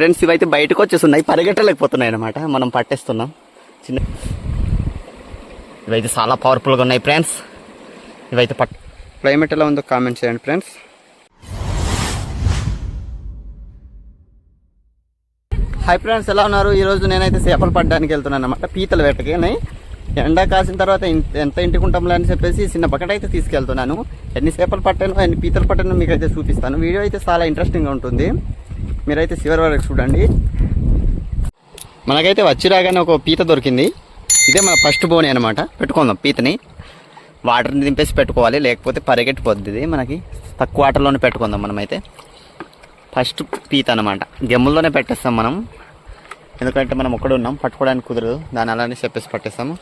Friends ఇవైతే బయటకు వచ్చేస్తున్నాయి పరిగెట్టలేకపోతున్నాయి అనమాట మనం పట్టేస్తున్నాం. చిన్న ఇవైతే చాలా పవర్ఫుల్గా ఉన్నాయి ఫ్రెండ్స్ ఇవైతే పట్ క్లైమేట్ ఎలా ఉందో కామెంట్ చేయండి ఫ్రెండ్స్ హాయ్ ఫ్రెండ్స్ ఎలా ఉన్నారు? ఈరోజు నేనైతే చేపలు పట్టడానికి వెళ్తున్నాను అనమాట పీతల వేటకి. నే- ఎండ కాసిన తర్వాత ఎంత ఇంటికుంటాంలే అని చెప్పేసి చిన్న బకెట్ అయితే తీసుకెళ్తున్నాను. ఎన్ని చేపలు పట్టాను ఎన్ని పీతలు పట్టాను మీకు అయితే చూపిస్తాను. వీడియో అయితే చాలా ఇంట్రెస్టింగ్గా ఉంటుంది. మీరైతే చివరి వరకు చూడండి. మనకైతే వచ్చి రాగానే ఒక పీత దొరికింది. ఇదే మన ఫస్ట్ బోని అనమాట పెట్టుకుందాం పీతని. వాటర్ని దింపేసి పెట్టుకోవాలి. లేకపోతే పరిగెట్టిపోద్ది. మనకి తక్కువ వాటర్లోనే పెట్టుకుందాం మనమైతే. ఫస్ట్ పీత అనమాట గెమ్ముల్లోనే పెట్టేస్తాం మనం. ఎందుకంటే మనం ఒక్కడ ఉన్నాం. పట్టుకోవడానికి కుదరదు. దాని అలానే చెప్పేసి పట్టేస్తాము.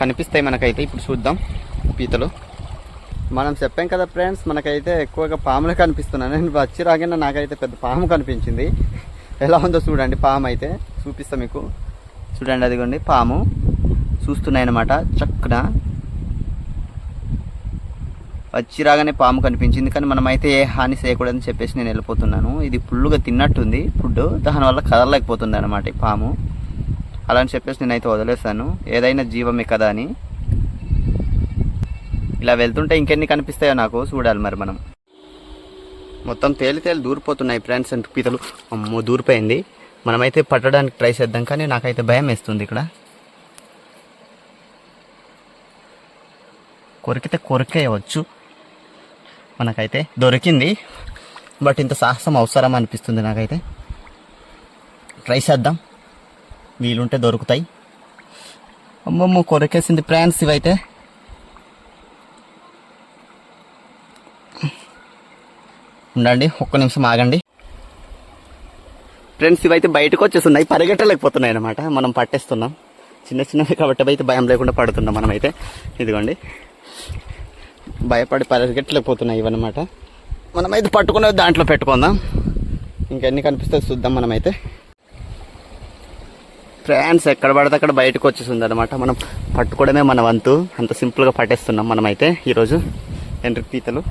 కనిపిస్తాయి మనకైతే. ఇప్పుడు చూద్దాం పీతలు. మనం చెప్పాం కదా ఫ్రెండ్స్ మనకైతే ఎక్కువగా పాములే కనిపిస్తున్నాయి. నేను వచ్చి రాగానే నాకైతే పెద్ద పాము కనిపించింది. ఎలా ఉందో చూడండి పాము అయితే. చూపిస్తా మీకు. చూడండి అదిగోండి పాము. చూస్తున్నాయి అనమాట చక్కన. వచ్చి రాగానే పాము కనిపించింది కానీ మనమైతే ఏ హాని చేయకూడదని చెప్పేసి నేను వెళ్ళిపోతున్నాను. ఇది ఫుల్గా తిన్నట్టుంది ఫుడ్ దానివల్ల కదలలేకపోతుంది అనమాట ఈ పాము. అలా అని చెప్పేసి నేనైతే వదిలేస్తాను ఏదైనా జీవమే కదా అని. ఇలా వెళ్తుంటే ఇంకెన్ని కనిపిస్తాయో నాకు చూడాలి మరి మనం. మొత్తం తేలి తేలి దూరిపోతున్నాయి ఫ్రెండ్స్ అండ్ పీతలు. అమ్మో దూరిపోయింది. మనమైతే పట్టడానికి ట్రై చేద్దాం కానీ నాకైతే భయం వేస్తుంది ఇక్కడ. కొరికితే కొరికేయవచ్చు. మనకైతే దొరికింది. బట్ ఇంత సాహసం అవసరం అనిపిస్తుంది నాకైతే. ట్రై చేద్దాం. వీలుంటే దొరుకుతాయి. అమ్మమ్మ కొరికేసింది ఫ్రాన్స్ ఇవైతే. ఉండండి ఒక్క నిమిషం ఆగండి. ఫ్రెండ్స్ ఇవైతే బయటకు వచ్చేస్తున్నాయి పరిగెట్టలేకపోతున్నాయి అనమాట మనం పట్టేస్తున్నాం. చిన్న చిన్నవి కాబట్టి అయితే భయం లేకుండా పడుతున్నాం మనమైతే. ఇదిగోండి. భయపడి పరిగెట్టలేకపోతున్నాయి ఇవన్నమాట. మనమైతే పట్టుకునే దాంట్లో పెట్టుకుందాం. ఇంకెన్ని కనిపిస్తే చూద్దాం మనమైతే. ఫ్రాన్స్ ఎక్కడ పడితే అక్కడ బయటకు వచ్చేసింది అనమాట మనం పట్టుకోవడమే మన వంతు. అంత సింపుల్గా పట్టేస్తున్నాం మనమైతే ఈరోజు. ఎండ్రి పీతలు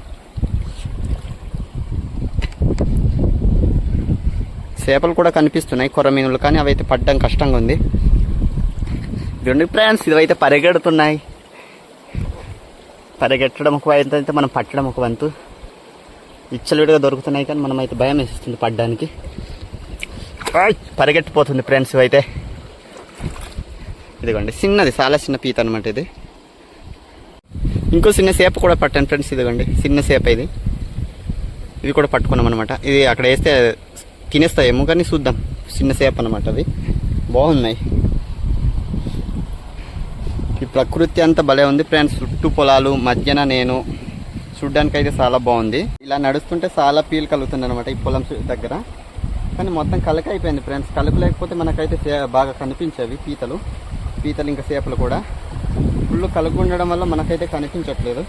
చేపలు కూడా కనిపిస్తున్నాయి కొర్ర మీనులు కానీ అవి అయితే పడ్డం కష్టంగా ఉంది. రెండు ఫ్రాన్స్ ఇవైతే పరిగెడుతున్నాయి. పరిగెట్టడం ఒక వంతు అయితే మనం పట్టడం ఒక వంతు. విచ్చలవిడిగా దొరుకుతున్నాయి కానీ మనం అయితే భయం వేస్తుంది పడ్డానికి. పరిగెట్టిపోతుంది ఫ్రెండ్స్ ఇవైతే. ఇదిగోండి చిన్నది చాలా చిన్న పీత అనమాట ఇది. ఇంకో చిన్న సేప కూడా పట్టాను ఫ్రెండ్స్ ఇదిగోండి చిన్న సేప ఇది. ఇది కూడా పట్టుకున్నాం అనమాట ఇది అక్కడ వేస్తే తినేస్తాయేమో కానీ చూద్దాం. చిన్న సేపు అనమాట అవి బాగున్నాయి. ఈ ప్రకృతి అంతా భలే ఉంది ఫ్రెండ్స్. చుట్టూ పొలాలు మధ్యన నేను. చూడ్డానికి అయితే చాలా బాగుంది. ఇలా నడుస్తుంటే చాలా ఫీల్ కలుగుతుంది అనమాట ఈ పొలం దగ్గర. కానీ మొత్తం కలక అయిపోయింది ఫ్రెండ్స్. కలుపు లేకపోతే మనకైతే బాగా కనిపించేవి పీతలు. పీతలు ఇంకా చేపలు కూడా. ఫుల్ కలుగు ఉండడం వల్ల మనకైతే కనిపించట్లేదు.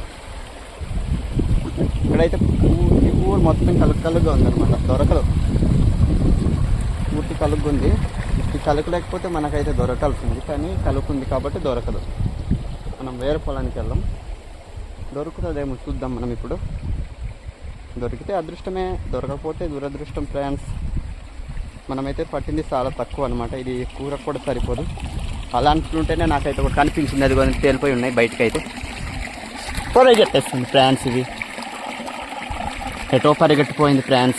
ఇక్కడైతే ఊరు మొత్తం కలుపు కలుగుగా ఉందన్నమాట. దొరకదు. పూర్తి కలుగుంది. ఈ కలుపు లేకపోతే మనకైతే దొరకాల్సింది. కానీ కలుపు కాబట్టి దొరకదు. మనం వేరే పొలానికి వెళ్దాం. దొరుకుతుందేమో చూద్దాం మనం ఇప్పుడు. దొరికితే అదృష్టమే. దొరకకపోతే దురదృష్టం ఫ్రెండ్స్ మనమైతే పట్టింది చాలా తక్కువ అనమాట ఇది కూర కూడా సరిపోదు. అలా అనుకుంటేనే నాకైతే ఒకటి కనిపించింది. అది కొన్ని తేలిపోయి ఉన్నాయి బయటకైతే. అయితే పరిగెట్టేస్తుంది ఫ్రాన్స్ ఇవి. ఎటో పరిగెట్టిపోయింది ఫ్రాన్స్.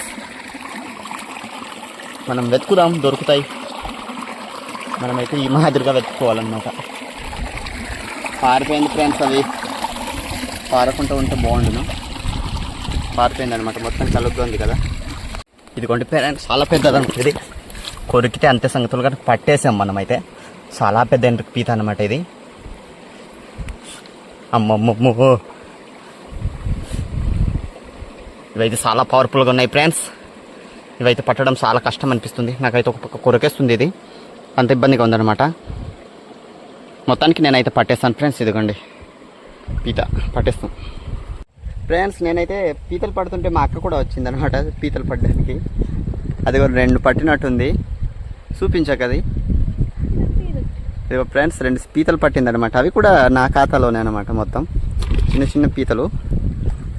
మనం వెతుకుదాం దొరుకుతాయి. మనమైతే ఈ మాదిరిగా వెతుక్కోవాలన్నమాట. పారిపోయింది ఫ్రెండ్స్ అవి. పారకుండా ఉంటే బాగుండును పారిపోయింది అనమాట మొత్తం కలుగ్గా ఉంది కదా. ఇదిగోండి పేరెంట్స్ చాలా పెద్దది. అనమాట ఇది కొరికితే అంతే సంగతులు కానీ పట్టేసాం మనమైతే. చాలా పెద్ద ఎంట్రీ పీత అనమాట ఇది. అమ్మమ్మమ్మో. ఇవైతే చాలా పవర్ఫుల్గా ఉన్నాయి ఫ్రెండ్స్ ఇవైతే పట్టడం చాలా కష్టం అనిపిస్తుంది. నాకైతే ఒక పక్క కొరకేస్తుంది ఇది. అంత ఇబ్బందిగా ఉందన్నమాట. మొత్తానికి నేనైతే పట్టేస్తాను ఫ్రెండ్స్ ఇదిగోండి. పీత పట్టేస్తాం ఫ్రెండ్స్ నేనైతే పీతలు పడుతుంటే మా అక్క కూడా వచ్చిందనమాట పీతలు పట్టడానికి అది కూడా రెండు పట్టినట్టుంది. చూపించాక అది. ఇదిగో ఫ్రెండ్స్ రెండు పీతలు పట్టిందనమాట అవి కూడా నా ఖాతాలోనే అనమాట మొత్తం. చిన్న చిన్న పీతలు.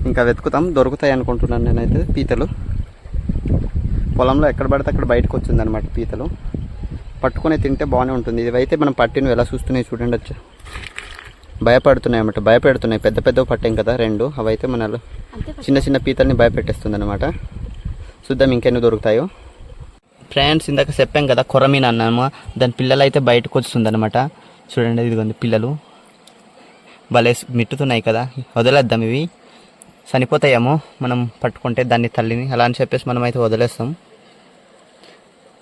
ఇంకా వెతుకుతాం. దొరుకుతాయి అనుకుంటున్నాను నేనైతే పీతలు. పొలంలో ఎక్కడ పడితే అక్కడ బయటకు వచ్చింది అనమాట పీతలు. పట్టుకొని తింటే బాగానే ఉంటుంది. ఇవైతే మనం పట్టినవి ఎలా చూస్తున్నాయి చూడండి వచ్చా భయపడుతున్నాయి అన్నమాట. భయపెడుతున్నాయి. పెద్ద పెద్దవి పట్టాం కదా రెండు. అవైతే మన చిన్న చిన్న పీతల్ని భయపెట్టేస్తుంది అనమాట చూద్దాం ఇంకెన్ని దొరుకుతాయో. ఫ్రెండ్స్ ఇందాక చెప్పాం కదా కొరమీన అన్నాము. దాని పిల్లలు అయితే బయటకు వస్తుంది అనమాట చూడండి ఇదిగోండి పిల్లలు. భలే మిట్టుతున్నాయి కదా. వదిలేద్దాం ఇవి. చనిపోతాయేమో మనం పట్టుకుంటే దాన్ని తల్లిని అలా అని చెప్పేసి మనం అయితే వదిలేస్తాం.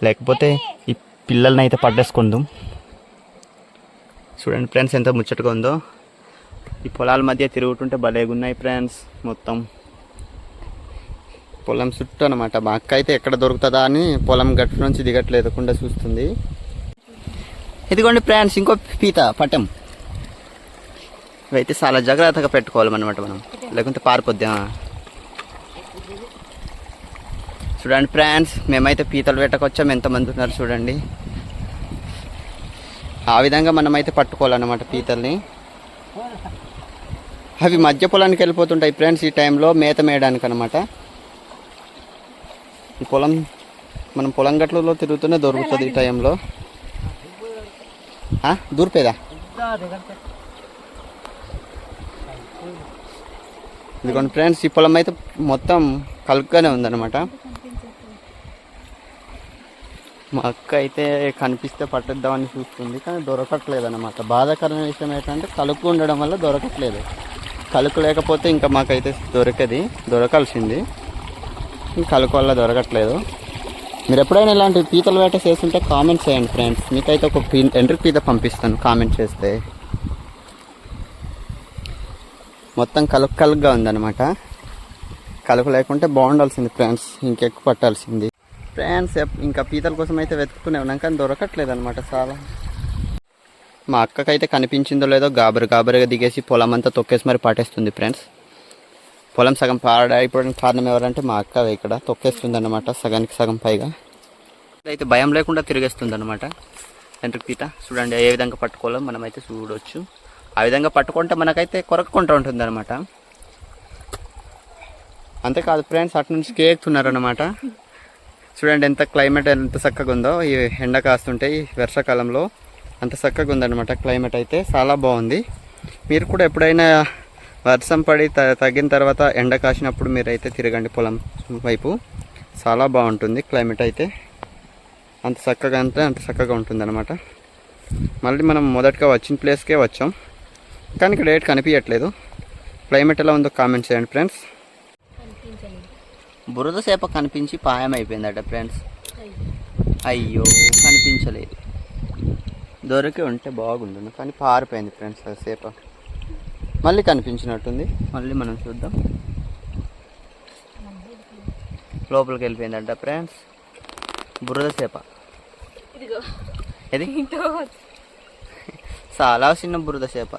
లేకపోతే ఈ పిల్లల్ని అయితే పడ్డేసుకుందాం చూడండి ఫ్రెండ్స్ ఎంత ముచ్చటగా ఉందో. ఈ పొలాల మధ్య తిరుగుతుంటే భలేగా ఉన్నాయి ఫ్రెండ్స్ మొత్తం. పొలం చుట్టూ అనమాట మా అక్క అయితే ఎక్కడ దొరుకుతుందా అని పొలం గట్టు నుంచి దిగట్లేదకుండా చూస్తుంది. ఇదిగోండి ఫ్రెండ్స్ ఇంకో పీత పటం. ఇవైతే చాలా జాగ్రత్తగా పెట్టుకోవాలన్నమాట మనం. లేకుంటే పారిపోద్దాం చూడండి ఫ్రెండ్స్ మేమైతే పీతలు పెట్టకొచ్చాం ఎంతమంది ఉన్నారు చూడండి. ఆ విధంగా మనమైతే పట్టుకోవాలన్నమాట పీతల్ని. అవి మధ్య పొలానికి వెళ్ళిపోతుంటాయి ఫ్రెండ్స్ ఈ టైంలో మేత మేయడానికి అనమాట ఈ పొలం మనం పొలం గట్లలో తిరుగుతూనే దొరుకుతుంది ఈ టైంలో. దూరిపోయేదా? ఇదిగోండి ఫ్రెండ్స్ ఈ పొలం అయితే మొత్తం కలుపుగానే ఉందన్నమాట. మా అక్క అయితే కనిపిస్తే పట్టేద్దామని చూస్తుంది కానీ దొరకట్లేదు అనమాట బాధాకరమైన విషయం ఏంటంటే కలుపు ఉండడం వల్ల దొరకట్లేదు. కలుపు లేకపోతే ఇంకా మాకైతే దొరకది దొరకాల్సింది. కలుపు వల్ల దొరకట్లేదు. మీరు ఎప్పుడైనా ఇలాంటి పీతల వేట చేస్తుంటే కామెంట్ చేయండి ఫ్రెండ్స్. మీకైతే ఒక పీ ఎంట్రీ పీత పంపిస్తాను కామెంట్ చేస్తే. మొత్తం కలుపు కలుపుగా ఉందన్నమాట. కలుపు లేకుంటే బాగుండాల్సింది ఫ్రెండ్స్ ఇంకెక్కువ పట్టాల్సింది. ఫ్రెండ్స్ ఇంకా పీతల కోసం అయితే వెతుకుతూనే ఉన్నాం కానీ దొరకట్లేదు అనమాట చాలా. మా అక్కకైతే కనిపించిందో లేదో గాబరు గాబరుగా దిగేసి పొలం అంతా తొక్కేసి మరి పాటేస్తుంది ఫ్రెండ్స్. పొలం సగం పాడైపోవడానికి కారణం ఎవరంటే మా అక్క ఇక్కడ తొక్కేస్తుంది అనమాట సగానికి సగం పైగా. అయితే భయం లేకుండా తిరిగేస్తుంది అనమాట ఎంట్రీ పీత చూడండి ఏ విధంగా పట్టుకోవాలో మనమైతే చూడవచ్చు ఆ విధంగా పట్టుకుంటే మనకైతే కొరక్కుంటూ ఉంటుంది అనమాట అంతేకాదు ఫ్రెండ్స్ అటు నుంచి కేక్కుతున్నారనమాట చూడండి ఎంత క్లైమేట్ ఎంత చక్కగా ఉందో. ఈ ఎండ కాస్తుంటే ఈ వర్షాకాలంలో అంత చక్కగా ఉందన్నమాట క్లైమేట్ అయితే. చాలా బాగుంది. మీరు కూడా ఎప్పుడైనా వర్షం పడి త- తగ్గిన తర్వాత ఎండ కాసినప్పుడు మీరైతే తిరగండి పొలం వైపు. చాలా బాగుంటుంది క్లైమేట్ అయితే. అంత చక్కగా అంటే అంత చక్కగా ఉంటుంది అనమాట మళ్ళీ మనం మొదటగా వచ్చిన ప్లేస్కే వచ్చాం. కానీ ఇక్కడ ఏట్ కనిపించట్లేదు. క్లైమేట్ ఎలా ఉందో కామెంట్ చేయండి ఫ్రెండ్స్ బురద సేప కనిపించి పాయం అయిపోయిందట ఫ్రెండ్స్ అయ్యో కనిపించలేదు. దొరికి ఉంటే బాగుండు కానీ పారిపోయింది ఫ్రెండ్స్ సేప. మళ్ళీ కనిపించినట్టుంది. మళ్ళీ మనం చూద్దాం. లోపలికి వెళ్ళిపోయిందంట ఫ్రెండ్స్ బురద సేప. ఇదిగో. ఇది చాలా చిన్న బురద సేప.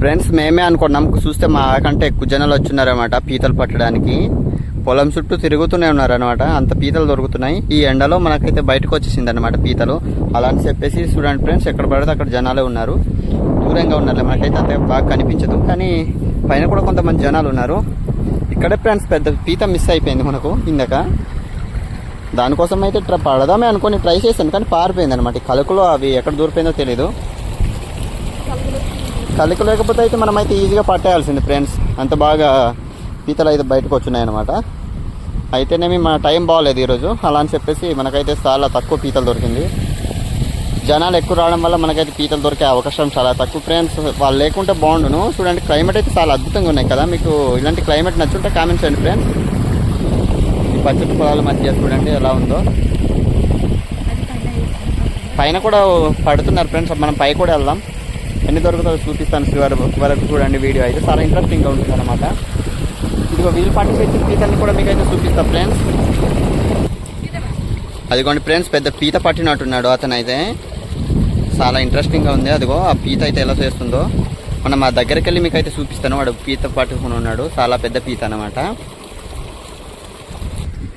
ఫ్రెండ్స్ మేమే అనుకున్నాం చూస్తే మాకంటే ఎక్కువ జనాలు వచ్చినారనమాట పీతలు పట్టడానికి. పొలం చుట్టూ తిరుగుతూనే ఉన్నారనమాట అంత పీతలు దొరుకుతున్నాయి. ఈ ఎండలో మనకైతే బయటకు వచ్చేసింది అనమాట పీతలు. అలా అని చెప్పేసి చూడండి ఫ్రెండ్స్ ఎక్కడ పడితే అక్కడ జనాలే ఉన్నారు. దూరంగా ఉన్నారు మనకైతే అంత బాగా కనిపించదు. కానీ పైన కూడా కొంతమంది జనాలు ఉన్నారు. ఇక్కడే ఫ్రెండ్స్ పెద్ద పీత మిస్ అయిపోయింది మనకు ఇందాక. దానికోసం అయితే ట్ర పడదామే అనుకొని ట్రై చేశాను కానీ పారిపోయింది అనమాట కలుకులో అవి ఎక్కడ దూరిపోయిందో తెలియదు కలుకు లేకపోతే అయితే మనం అయితే ఈజీగా పట్టేయాల్సింది ఫ్రెండ్స్ అంత బాగా పీతలు అయితే బయటకు వచ్చినాయన్నమాట. అయితేనేమి మన టైం బాగాలేదు ఈరోజు. అలా అని చెప్పేసి మనకైతే చాలా తక్కువ పీతలు దొరికింది. జనాలు ఎక్కువ రావడం వల్ల మనకైతే పీతలు దొరికే అవకాశం చాలా తక్కువ ఫ్రెండ్స్ వాళ్ళు లేకుంటే బాగుండును. చూడండి క్లైమేట్ అయితే చాలా అద్భుతంగా ఉన్నాయి కదా. మీకు ఇలాంటి క్లైమేట్ నచ్చుంటే కామెంట్స్ చేయండి ఫ్రెండ్స్ ఈ పచ్చటి పొలాల మధ్య చూడండి ఎలా ఉందో. పైన కూడా పడుతున్నారు ఫ్రెండ్స్ మనం పై కూడా వెళ్దాం. ఎన్ని దొరుకుతుందో చూపిస్తాను చివరి వరకు చూడండి వీడియో అయితే. చాలా ఇంట్రెస్టింగ్గా ఉంటుంది అనమాట ఇదిగో వీళ్ళు పట్టుకొచ్చిన పీతల్ని కూడా మీకైతే చూపిస్తా ఫ్రెండ్స్ అదిగోండి ఫ్రెండ్స్ పెద్ద పీత పట్టినట్టున్నాడు అతను అయితే చాలా ఇంట్రెస్టింగ్గా ఉంది. అదిగో ఆ పీత అయితే ఎలా చేస్తుందో. మనం మా దగ్గరికి వెళ్ళి మీకు అయితే చూపిస్తాను. వాడు పీత పట్టుకుని ఉన్నాడు చాలా పెద్ద పీత అనమాట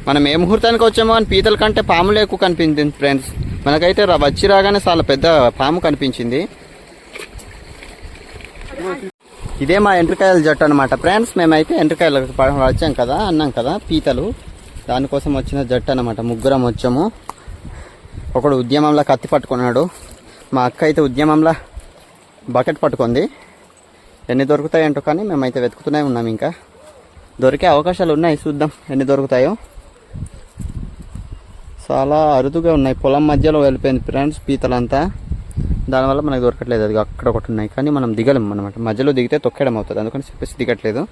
మనం ఏ ముహూర్తానికి వచ్చామో అని పీతల కంటే పాములు ఎక్కువ కనిపించింది ఫ్రెండ్స్ మనకైతే వచ్చి రాగానే చాలా పెద్ద పాము కనిపించింది. ఇదే మా ఎంట్రకాయల జట్టు అనమాట ఫ్రెండ్స్ మేమైతే ఎంట్రకాయలు వచ్చాం కదా అన్నాం కదా పీతలు. దానికోసం వచ్చిన జట్టు అనమాట ముగ్గురం వచ్చాము. ఒకడు ఉద్యమంలో కత్తి పట్టుకున్నాడు. మా అక్క అయితే ఉద్యమంలో బకెట్ పట్టుకుంది. ఎన్ని దొరుకుతాయంటో కానీ మేమైతే వెతుకుతూనే ఉన్నాం ఇంకా. దొరికే అవకాశాలు ఉన్నాయి చూద్దాం ఎన్ని దొరుకుతాయో. చాలా అరుదుగా ఉన్నాయి. పొలం మధ్యలో వెళ్ళిపోయింది ఫ్రెండ్స్ పీతలంతా. దానివల్ల మనకు దొరకట్లేదు. అది అక్కడ ఒకటి ఉన్నాయి. కానీ మనం దిగలేము అనమాట మధ్యలో దిగితే తొక్కడం అవుతుంది. అందుకని చెప్పేసి దిగట్లేదు.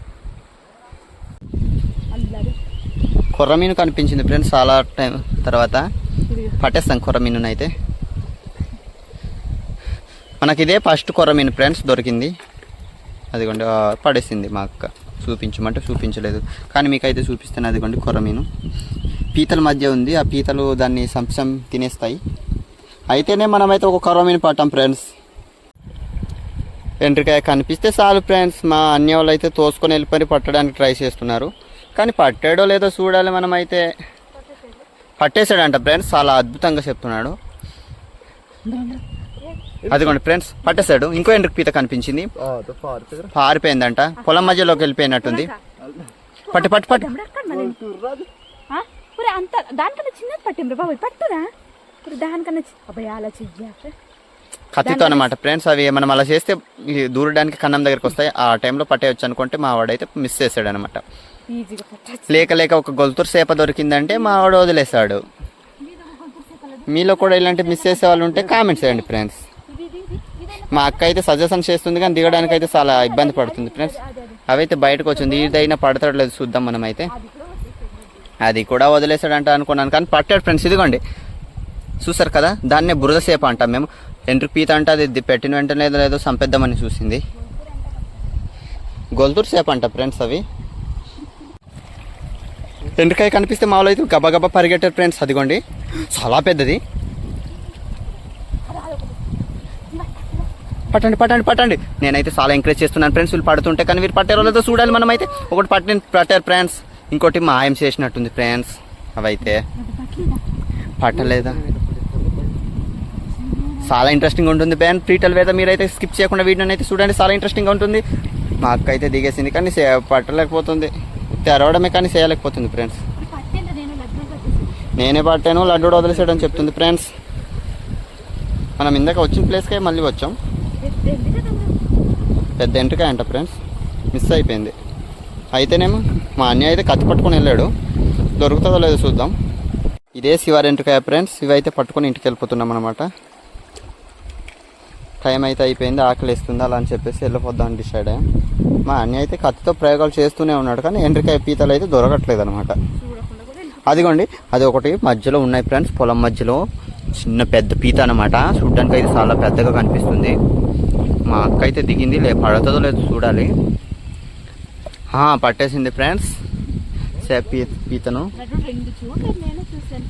కొర్రమీను కనిపించింది ఫ్రెండ్స్ చాలా టైం తర్వాత. పట్టేస్తాం కొర్రమీను అయితే. మనకి ఇదే ఫస్ట్ కొర్రమీను ఫ్రెండ్స్ దొరికింది. అదిగోండి పడేసింది మా అక్క. చూపించమంటే చూపించలేదు. కానీ మీకైతే చూపిస్తాను. అదిగోండి కొర్రమీను పీతల మధ్య ఉంది. ఆ పీతలు దాన్ని సంసం తినేస్తాయి. అయితేనే మనమైతే ఒక కొర్రమీను పట్టాం ఫ్రెండ్స్ ఎండ్రికాయ కనిపిస్తే చాలు ఫ్రెండ్స్ మా అన్య వాళ్ళు అయితే తోసుకొని వెళ్ళిపోయి పట్టడానికి ట్రై చేస్తున్నారు. కానీ పట్టాడో లేదో చూడాలి మనమైతే. పట్టేశాడంట ఫ్రెండ్స్ చాలా అద్భుతంగా చెప్తున్నాడు. అదిగోండి ఫ్రెండ్స్ పట్టేశాడు. ఇంకో ఎండ్రికి పీత కనిపించింది. పారిపోయిందంట. పొలం మధ్యలోకి వెళ్ళిపోయినట్టుంది. పట్టు పట్టు పట్టు. అంత దానికన్నా చిన్నది పట్టిండ్రు బాబు పట్టురా. ఒరే, దానికన్నా చి- అబ్బాయి అలా చెయ్యాక కత్తితో అనమాట ఫ్రెండ్స్ అవి మనం అలా చేస్తే దూరడానికి కన్నం దగ్గరికి వస్తాయి. ఆ టైంలో పట్టేయచ్చు అనుకుంటే మా వాడైతే మిస్ చేసాడు అనమాట లేక లేక ఒక గొలుతురు సేప దొరికిందంటే మా వాడు వదిలేశాడు. మీలో కూడా ఇలాంటి మిస్ చేసే వాళ్ళు ఉంటే కామెంట్స్ చేయండి ఫ్రెండ్స్ మా అక్క అయితే సజెషన్ చేస్తుంది కానీ దిగడానికి అయితే చాలా ఇబ్బంది పడుతుంది ఫ్రెండ్స్ అవైతే బయటకు వచ్చింది. ఇదైనా పడతాడు లేదు చూద్దాం మనం అయితే అది కూడా వదిలేసాడంట అనుకున్నాను కానీ పట్టాడు ఫ్రెండ్స్ ఇదిగోండి. చూసారు కదా? దాన్నే బురద సేప అంటాం మేము. ఎంట్రీ పీత అంటే అది పెట్టిన వెంటనే ఏదో లేదో సంపేద్దామని చూసింది. గొల్తూరు సేప అంట ఫ్రెండ్స్ అవి. ఎండ్రకాయ కనిపిస్తే మామూలు అయితే గబగబా పరిగెట్టారు ఫ్రెండ్స్ అదిగోండి. చాలా పెద్దది. పట్టండి పట్టండి పట్టండి. నేనైతే చాలా ఎంకరేజ్ చేస్తున్నాను ఫ్రెండ్స్ వీళ్ళు పడుతుంటే కానీ వీళ్ళు పట్టారో లేదో చూడాలి మనం అయితే ఒకటి పట్టిన పట్టారు ఫ్రెండ్స్. ఇంకోటి మాయం చేసినట్టుంది ఫ్రెండ్స్ అవైతే. పట్టలేదా? చాలా ఇంట్రెస్టింగ్ ఉంటుంది. ఫ్యాన్ ప్రీటల్ వేద మీరైతే స్కిప్ చేయకుండా వీడియోని అయితే చూడండి. చాలా ఇంట్రెస్టింగ్గా ఉంటుంది. మా అక్క అయితే దిగేసింది కానీ సే పట్టలేకపోతుంది. తెరవడమే కానీ చేయలేకపోతుంది ఫ్రెండ్స్ నేనే పట్టాను లడ్డు వదిలేసాడని చెప్తుంది ఫ్రెండ్స్ మనం ఇందాక వచ్చిన ప్లేస్కే మళ్ళీ వచ్చాం. పెద్ద ఎంట్రకాయ అంట ఫ్రెండ్స్ మిస్ అయిపోయింది. అయితేనేమో మా అన్నయ్య అయితే కత్తి పట్టుకొని వెళ్ళాడు. దొరుకుతుందో లేదో చూద్దాం. ఇదే శివారి ఎంట్రకాయ ఫ్రెండ్స్ ఇవైతే పట్టుకొని ఇంటికి వెళ్ళిపోతున్నాం అనమాట టైం అయితే అయిపోయింది ఆకలి వేస్తుంది అలా అని చెప్పేసి వెళ్ళిపోద్దాం డిసైడ్ అయ్యాం. మా అన్న అయితే కత్తితో ప్రయోగాలు చేస్తూనే ఉన్నాడు కానీ ఎండ్రికాయ పీతలు అయితే దొరకట్లేదు అనమాట అదిగోండి అది ఒకటి మధ్యలో ఉన్నాయి ఫ్రెండ్స్ పొలం మధ్యలో చిన్న పెద్ద పీత అనమాట చూడ్డానికి అయితే చాలా పెద్దగా కనిపిస్తుంది. మా అక్క అయితే దిగింది లే పడుతుందో లేదో చూడాలి. పట్టేసింది ఫ్రెండ్స్ పీతను లడ్డు రెండు చూడలేదు నేను చూశాను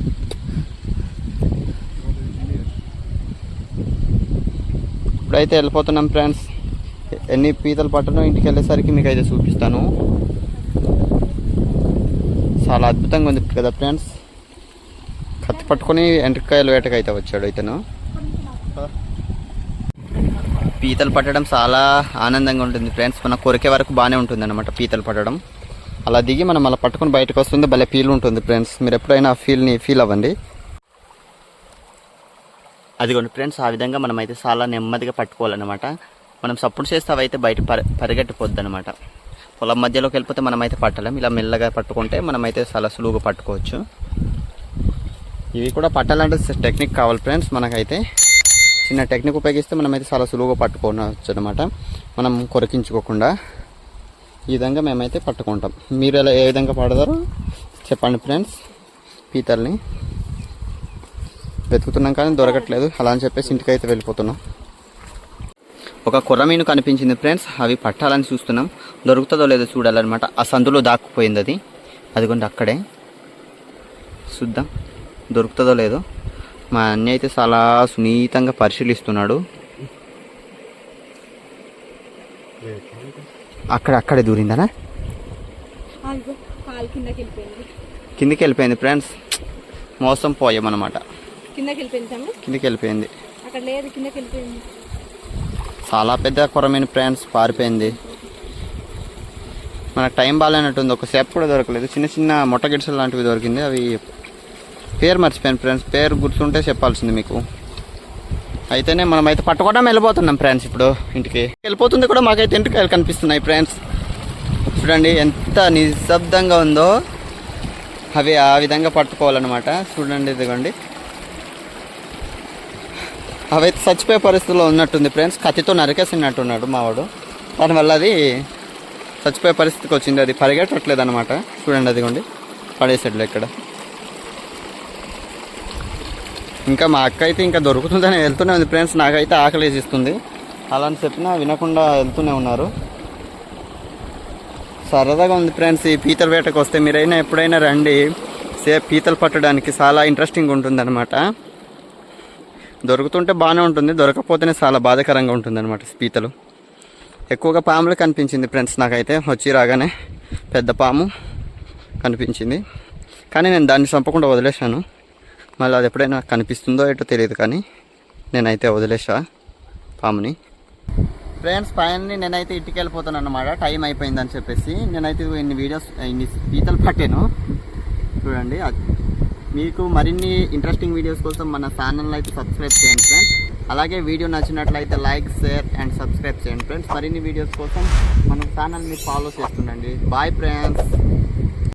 ఇప్పుడైతే వెళ్ళిపోతున్నాం ఫ్రెండ్స్. ఎన్ని పీతలు పట్టనో ఇంటికి వెళ్ళేసరికి మీకు అయితే చూపిస్తాను. చాలా అద్భుతంగా ఉంది కదా ఫ్రెండ్స్. కత్తి పట్టుకొని ఎండ్రకాయల వేటకైతే వచ్చాడు ఇతను. పీతలు పట్టడం చాలా ఆనందంగా ఉంటుంది ఫ్రెండ్స్. మన కొరికే వరకు బాగానే ఉంటుంది అనమాట పీతలు పట్టడం. అలా దిగి మనం అలా పట్టుకొని బయటకు వస్తుంది. భలే ఫీల్ ఉంటుంది ఫ్రెండ్స్. మీరు ఎప్పుడైనా ఆ ఫీల్ని ఫీల్ అవ్వండి. అదిగోండి ఫ్రెండ్స్ ఆ విధంగా మనం అయితే చాలా నెమ్మదిగా పట్టుకోవాలన్నమాట. మనం సపోర్ట్ చేస్తే అవైతే బయట పరి పరిగెట్టిపోద్ది అనమాట పొలం మధ్యలోకి వెళ్ళిపోతే మనమైతే పట్టలేం. ఇలా మెల్లగా పట్టుకుంటే మనమైతే చాలా సులువుగా పట్టుకోవచ్చు. ఇవి కూడా పట్టాలంటే టెక్నిక్ కావాలి ఫ్రెండ్స్ మనకైతే. చిన్న టెక్నిక్ ఉపయోగిస్తే మనమైతే చాలా సులువుగా పట్టుకోవచ్చు అనమాట మనం కొరికించుకోకుండా ఈ విధంగా మేమైతే పట్టుకుంటాం. మీరు ఎలా ఏ విధంగా పడతారో చెప్పండి ఫ్రెండ్స్ పీతల్ని. వెతుకుతున్నాం కానీ దొరకట్లేదు. అలా అని చెప్పేసి ఇంటికైతే వెళ్ళిపోతున్నాం. ఒక కుర్రమీను కనిపించింది ఫ్రెండ్స్. అవి పట్టాలని చూస్తున్నాం. దొరుకుతుందో లేదో చూడాలన్నమాట. ఆ సందులో దాక్కుపోయింది అది. అదిగోండి అక్కడే. చూద్దాం. దొరుకుతుందో లేదో. మా అన్నయ్య అయితే చాలా సునీతంగా పరిశీలిస్తున్నాడు. అక్కడ అక్కడే దూరిందనా? కిందికి వెళ్ళిపోయింది ఫ్రెండ్స్. మోసం పోయామన్నమాట. కిందకి వెళ్ళిపోయింది తమ్ముడు కిందికి వెళ్ళిపోయింది అక్కడ లేదు కిందకి వెళ్ళిపోయింది చాలా పెద్ద కొరమైన ఫ్రెండ్స్ పారిపోయింది. మనకు టైం బాగాలేనట్టుంది. ఒక సేపు కూడా దొరకలేదు. చిన్న చిన్న మొట్ట గిడ్సలు లాంటివి దొరికింది. అవి పేరు మర్చిపోయాను ఫ్రెండ్స్. పేరు గుర్తుంటే చెప్పాల్సింది మీకు. అయితేనే మనం అయితే పట్టుకోవడం వెళ్ళిపోతున్నాం ఫ్రెండ్స్ ఇప్పుడు ఇంటికి. వెళ్ళిపోతుంది కూడా మాకైతే ఇంటికి కనిపిస్తున్నాయి ఫ్రెండ్స్. చూడండి ఎంత నిశ్శబ్దంగా ఉందో. అవి ఆ విధంగా పట్టుకోవాలన్నమాట. చూడండి ఇదిగోండి. అవైతే చచ్చిపోయే పరిస్థితిలో ఉన్నట్టుంది ఫ్రెండ్స్. కత్తితో నరికేసినట్టున్నాడు మావాడు. దానివల్ల అది చచ్చిపోయే పరిస్థితికి వచ్చింది. అది పరిగెట్టట్లేదు అనమాట చూడండి అదిగోండి. పడేసాడు ఇక్కడ. ఇంకా మా అక్క అయితే ఇంకా దొరుకుతుందని వెళ్తూనే ఉంది ఫ్రెండ్స్. నాకైతే ఆకలి వేసిస్తుంది. అలా అని చెప్పినా వినకుండా వెళ్తూనే ఉన్నారు. సరదాగా ఉంది ఫ్రెండ్స్ ఈ పీతల వేటకు వస్తే మీరైనా ఎప్పుడైనా రండి. సేఫ్ పీతలు పట్టడానికి చాలా ఇంట్రెస్టింగ్ ఉంటుంది దొరుకుతుంటే బాగానే ఉంటుంది. దొరకకపోతేనే చాలా బాధాకరంగా ఉంటుంది అనమాట పీతలు ఎక్కువగా పాములు కనిపించింది ఫ్రెండ్స్ నాకైతే. వచ్చి రాగానే పెద్ద పాము కనిపించింది. కానీ నేను దాన్ని చంపకుండా వదిలేశాను. మళ్ళీ అది ఎప్పుడైనా కనిపిస్తుందో ఏటో తెలియదు కానీ నేనైతే వదిలేసా పాముని. ఫ్రెండ్స్ ఫైనల్లీ నేనైతే ఇంటికి వెళ్ళిపోతాను అనమాట టైం అయిపోయిందని చెప్పేసి నేనైతే ఇన్ని వీడియోస్ ఇన్ని పీతలు పట్టాను. చూడండి మీకు మరిన్ని ఇంట్రెస్టింగ్ వీడియోస్ కోసం మన ఛానల్ అయితే సబ్స్క్రైబ్ చేయండి ఫ్రెండ్స్ అలాగే వీడియో నచ్చినట్లయితే లైక్ షేర్ అండ్ సబ్స్క్రైబ్ చేయండి ఫ్రెండ్స్ మరిన్ని వీడియోస్ కోసం మన ఛానల్ని ఫాలో చేస్తుండండి. Bye friends